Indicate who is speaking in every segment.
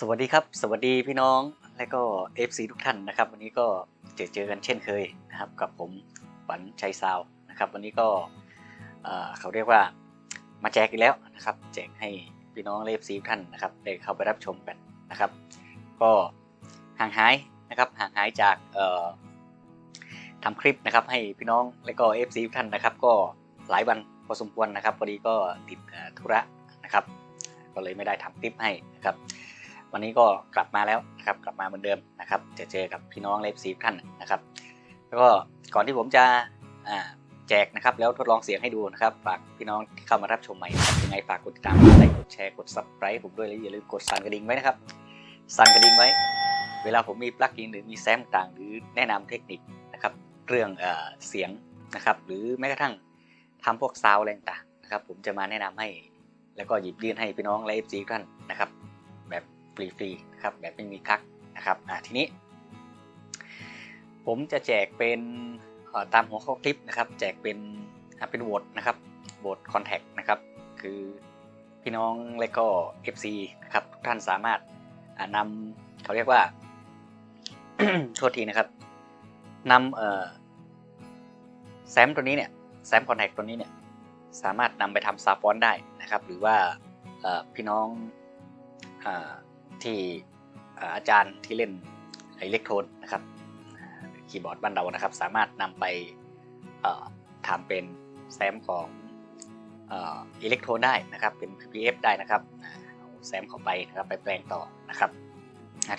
Speaker 1: สวัสดีครับ สวัสดีพี่น้องและก็ FC ทุกท่านนะครับ วันนี้ก็เจอเจอกันเช่นเคยนะครับ กับผมฝันชัยซาวนะครับ วันนี้ก็เขาเรียกว่ามาแจกอีกแล้วนะครับ แจกให้พี่น้องและ FC ทุกท่านนะครับได้เข้าไปรับชมกันนะครับ ก็ห่างหายนะครับห่างหายจากเอ่อทำคลิปนะครับ ให้พี่น้องและก็ FC ทุกท่านนะครับ ก็หลายวันพอสมควรนะครับพอดีก็ติดธุระนะครับ ก็เลยไม่ได้ทำคลิปให้นะครับ วันนี้ก็กลับมาแล้วนะครับกลับมาเหมือนเดิมนะครับ จะเจอกับพี่น้องเลฟซีท่านนะครับ แล้วก็ก่อนที่ผมจะแจกนะครับ แล้วทดลองเสียงให้ดูนะครับ ฝากพี่น้องที่เข้ามารับชมใหม่นะยังไงฝากกดติดตามกดไลค์กดแชร์กด subscribe ผมด้วยและอย่าลืมกดสั่นกระดิ่งไว้นะครับสั่นกระดิ่งไว้ เวลาผมมีปลั๊กอินหรือมีแซมต่างหรือแนะนำเทคนิคนะครับเรื่องเอเสียงนะครับหรือแม้กระทั่งทำพวกซาวอะไรต่างนะครับ ผมจะมาแนะนำให้ แล้วก็หยิบยื่นให้พี่น้องและเอฟซีท่านนะครับ ฟรีๆนะครับแบบไม่มีกักนะครับอ่าทีนี้ ผมจะแจกเป็นตามหัวข้อคลิปนะครับแจกเป็นเป็นโหวตนะครับโหวตคอนแทคนะครับคือพี่น้องและก็ FC นะครับทุกท่านสามารถนำเขาเรียกว่าโทษทีนะครับนำแซมตัวนี้เนี่ยแซมคอนแทคตัวนี้เนี่ยสามารถนำไปทำซาฟอนได้นะครับ หรือว่าพี่น้องอ ที่อาจารย์ที่เล่นอิเล็กโทรนนะครับคีย์บอร์ดบ้านเรานะครับ สามารถนำไปทำเป็นแซมของอิเล็กโทรนได้นะครับ เป็น PPF ได้นะครับเอาแซมเข้าไปนะครับไปแปลงต่อนะครับ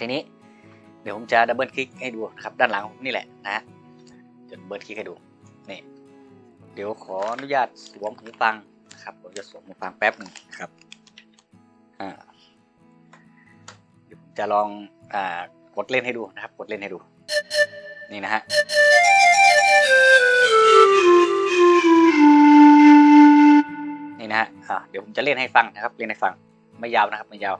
Speaker 1: ทีนี้เดี๋ยวผมจะดับเบิลคลิกให้ดูนะครับด้านหลังนี่แหละนะฮะจะดับเบิลคลิกให้ดูนี่เดี๋ยวขออนุญาตสวมหูฟังนะครับผมจะสวมหูฟังแป๊บหนึ่งนะครับอ่า จะลองอ่ากดเล่นให้ดูนะครับ กดเล่นให้ดู นี่นะฮะนี่นะฮะอ่าเดี๋ยวผมจะเล่นให้ฟังนะครับ เล่นให้ฟังไม่ยาวนะครับ ไม่ยาว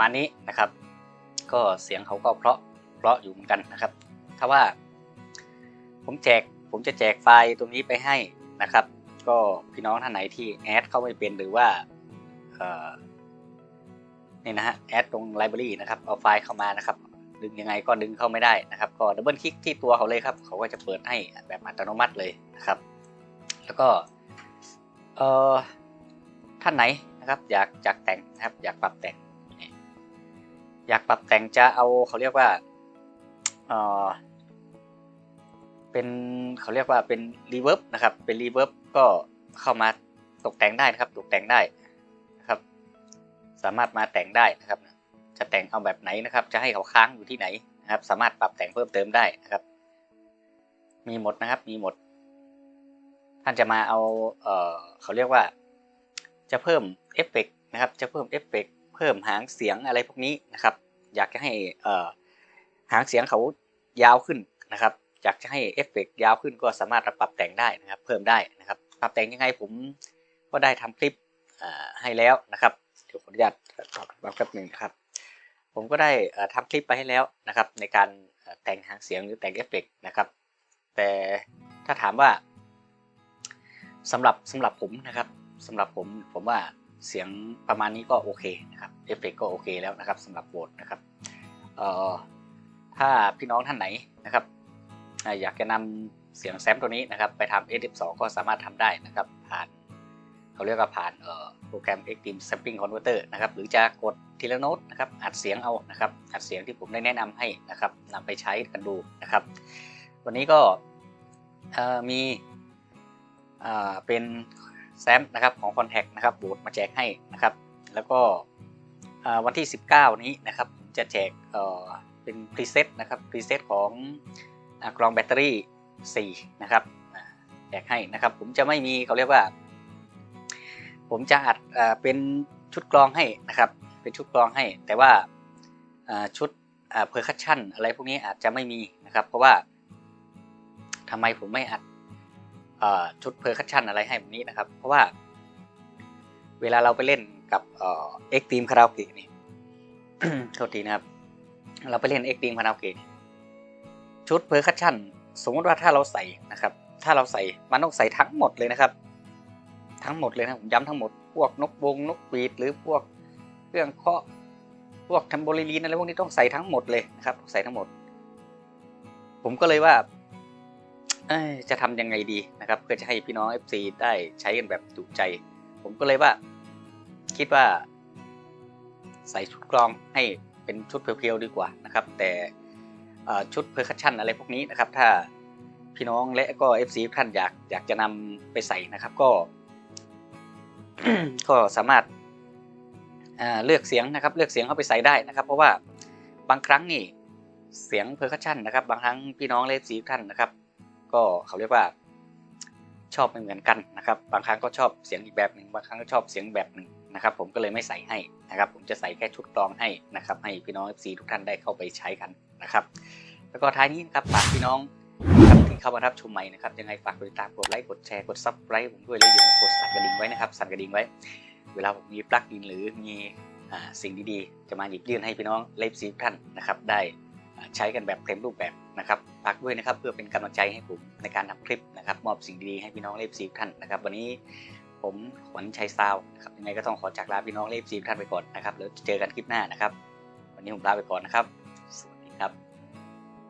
Speaker 1: มาณนี้นะครับ ก็เสียงเขาก็เพราะเพราะอยู่เหมือนกันนะครับ ถ้าว่า ผมแจกผมจะแจกไฟล์ตรงนี้ไปให้นะครับ ก็พี่น้องท่านไหนที่แอดเข้าไม่เป็นหรือว่าเนี่นะฮะแอดตรงไลบรารีนะครับเอาไฟล์เข้ามานะครับ ดึงยังไงก็ดึงเข้าไม่ได้นะครับ ก็ดับเบิลคลิกที่ตัวเขาเลยครับ เขาก็จะเปิดให้แบบอัตโนมัติเลยนะครับ แล้วก็เอ่อท่านไหนนะครับ อยากอยากแต่งนะครับ อยากปรับแต่ง อยากปรับแต่งจะเอาเขาเรียกว่าเออเป็นเขาเรียกว่าเป็นรีเวิร์บนะครับ เป็นรีเวิร์บก็เข้ามาตกแต่งได้นะครับตกแต่งได้นะครับ สามารถมาแต่งได้นะครับ จะแต่งเอาแบบไหนนะครับ จะให้เขาค้างอยู่ที่ไหนนะครับ สามารถปรับแต่งเพิ่มเติมได้นะครับ มีหมดนะครับ มีหมด ท่านจะมาเอาเออเขาเรียกว่า จะเพิ่มเอฟเฟกต์นะครับ จะเพิ่มเอฟเฟกต์เพิ่มหางเสียงอะไรพวกนี้นะครับ อยากจะให้เอ่อหางเสียงเขายาวขึ้นนะครับ อยากจะให้เอฟเฟกต์ยาวขึ้นก็สามารถปรับแต่งได้นะครับ เพิ่มได้นะครับ ปรับแต่งยังไงผมก็ได้ทำคลิปให้แล้วนะครับเดี๋ยวขออนุญาตตอบแป๊บหนึ่งนะครับ ผมก็ได้เอ่อทำคลิปไปให้แล้วนะครับ ในการแต่งหางเสียงหรือแต่งเอฟเฟกต์นะครับ แต่ถ้าถามว่าสำหรับสำหรับผมนะครับสำหรับผมผมว่าเสียงประมาณนี้ก็โอเคนะครับเอฟเฟกก็โอเคแล้วนะครับสำหรับโหวตนะครับ ถ้าพี่น้องท่านไหนนะครับอยากจะนำเสียงแซมตัวนี้นะครับไปทำ S12 ก็สามารถทำได้นะครับผ่านเขาเรียกว่าผ่านโปรแกรม Extreme Sampling Converter นะครับหรือจะกดทีละโน้ตนะครับอัดเสียงเอานะครับอัดเสียงที่ผมได้แนะนำให้นะครับนำไปใช้กันดูนะครับ วันนี้ก็มีเป็นแซมนะครับของ Contact นะครับโบดมาแจกให้นะครับ แล้วก็วันที่ 19 นี้นะครับ จะแจกเป็นพรีเซตนะครับพรีเซตของอ่ากรองแบตเตอรี่4นะครับแจกให้นะครับผมจะไม่มีเขาเรียกว่า ผมจะอัดเป็นชุดกรองให้นะครับเป็นชุดกรองให้ แต่ว่าชุดเพอร์คัชชันอะไรพวกนี้อาจจะไม่มีนะครับ เพราะว่าทำไมผมไม่อัดชุดเพอร์คัชชันอะไรให้แบบนี้นะครับ เพราะว่าเวลาเราไปเล่นกับเอ่อ็กตีมคาราโอเกะนี่ โทษทีนะครับ เราไปเล่นเอ็กตีมคาราโอเกะนี่ชุดเพอร์คัชชั่นสมมติว่าถ้าเราใส่นะครับ ถ้าเราใส่มันต้องใส่ทั้งหมดเลยนะครับ ทั้งหมดเลยนะผมย้ำทั้งหมดพวกนกวงนกหวีดหรือพวกเครื่องเคาะพวกทัมโบลิลีนอะไรพวกนี้ต้องใส่ทั้งหมดเลยนะครับ ใส่ทั้งหมด ผมก็เลยว่าจะทำยังไงดีนะครับ เพื่อจะให้พี่น้อง FC ได้ใช้กันแบบถูกใจ ผมก็เลยว่า คิดว่า ใส่ชุดกลองให้เป็นชุดเพียวๆดีกว่านะครับ แต่ชุดเพอร์คัชชันอะไรพวกนี้นะครับ ถ้าพี่น้องและก็ FC ท่านอยากอยากจะนำไปใส่นะครับก็ ก็สามารถอ่าเลือกเสียงนะครับ เลือกเสียงเข้าไปใส่ได้นะครับ เพราะว่าบางครั้งนี่เสียงเพอร์คัชชันนะครับ บางครั้งพี่น้องและ FC ท่านนะครับ ก็เขาเรียกว่าชอบไม่เหมือนกันนะครับ บางครั้งก็ชอบเสียงอีกแบบหนึ่งบางครั้งก็ชอบเสียงแบบหนึ่ง นะครับผมก็เลยไม่ใส่ให้นะครับผมจะใส่แค่ชุดกลองให้นะครับให้พี่น้อง FC ทุกท่านได้เข้าไปใช้กันนะครับ แล้วก็ท้ายนี้นะครับฝากพี่น้องที่เข้ามารับชมใหม่นะครับยังไงฝากกดติดตามกดไลค์กดแชร์กดซับไลค์ผมด้วยแล้วอย่าลืมกดสั่นกระดิ่งไว้นะครับสั่นกระดิ่งไว้ เวลาผมมีปลั๊กอินหรือมีสิ่งดีๆ จะมาหยิบยื่นให้พี่น้องเลฟซีทุกท่านนะครับได้ใช้กันแบบเต็มรูปแบบนะครับฝากด้วยนะครับเพื่อเป็นกำลังใจให้ผมในการทำคลิปนะครับมอบสิ่งดีๆให้พี่น้องเลฟซีทุกท่านนะครับ วันนี้ ผมขวัญชัยซาวนะครับยังไงก็ต้องขอจากลาพี่น้องเลฟซีทุกท่านไปก่อนนะครับแล้วเจอกันคลิปหน้านะครับ วันนี้ผมลาไปก่อนนะครับ